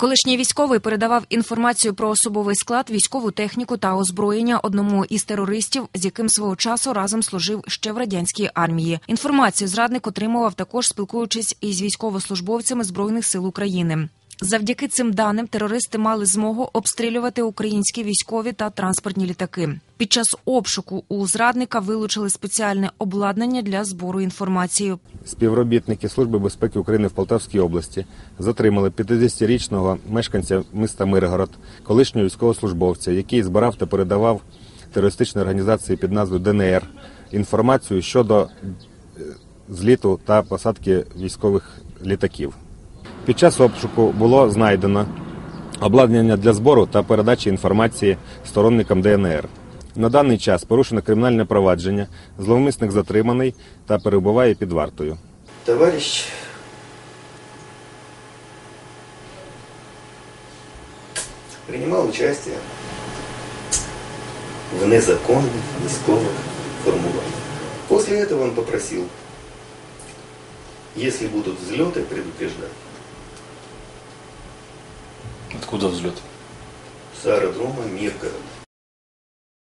Колишній військовий передавав інформацію про особовий склад, військову техніку та озброєння одному із терористів, з яким свого часу разом служив ще в радянській армії. Інформацію зрадник отримував також спілкуючись із військовослужбовцями збройних сил України. Завдяки цим даним терористи мали змогу обстрілювати українські військові та транспортні літаки. Під час обшуку у зрадника вилучили спеціальне обладнання для збору інформації. Співробітники Служби безпеки України в Полтавській області затримали 50-річного мешканця міста Миргород, колишнього військовослужбовця, який збирав та передавав терористичній організації під назвою ДНР інформацію щодо е, зліту та посадки військових літаків. Під час обшуку було знайдено обладнання для збору та передачі інформації сторонникам ДНР. На даний час порушено кримінальне провадження, зловмисник затриманий та перебуває під вартою. Товарищ принимал участие в незаконных військовых формуваннях. После этого он попросил, если будут взлеты, предупреждать. Откуда взлет? С аэродрома Миргород.